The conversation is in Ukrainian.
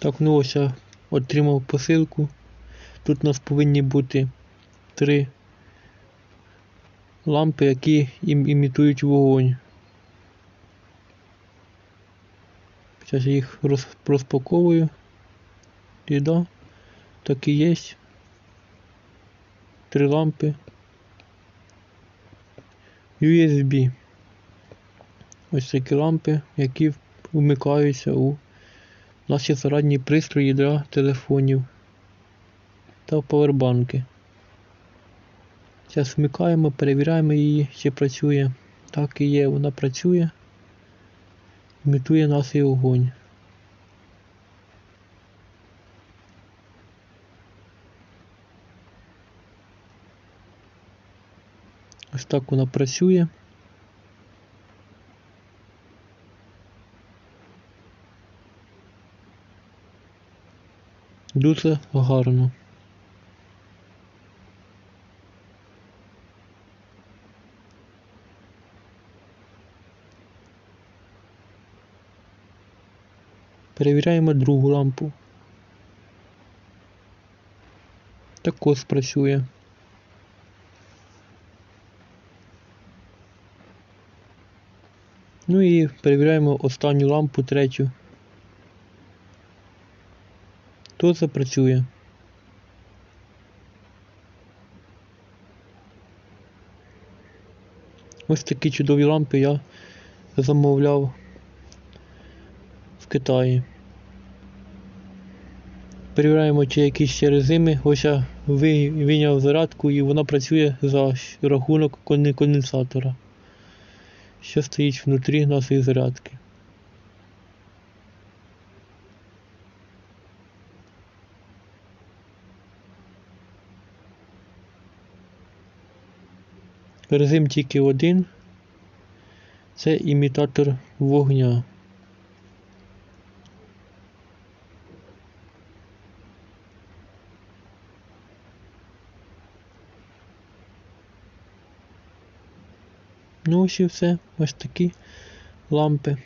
Так, ну ось я отримав посилку. Тут у нас повинні бути три лампи, які ім- імітують вогонь. Зараз я їх роз, розпаковую. І да, так і є. Три лампи. USB. Ось такі лампи, які вмикаються у наші зарядні пристрої для телефонів та павербанки. Зараз вмикаємо, перевіряємо її, чи працює. Так і є, вона працює. Імітує нас і огонь. Ось так вона працює. Дуже гарно. Перевіряємо другу лампу. Також працює. Ну і перевіряємо останню лампу, третю. То запрацює. Ось такі чудові лампи я замовляв в Китаї. Перевіряємо, чи якісь ще резими. Ось я ви- вийняв зарядку і вона працює за рахунок конденсатора, що стоїть внутрі нашої зарядки. Резим тільки один. Це імітатор вогня. Ну ось і все. Ось такі лампи.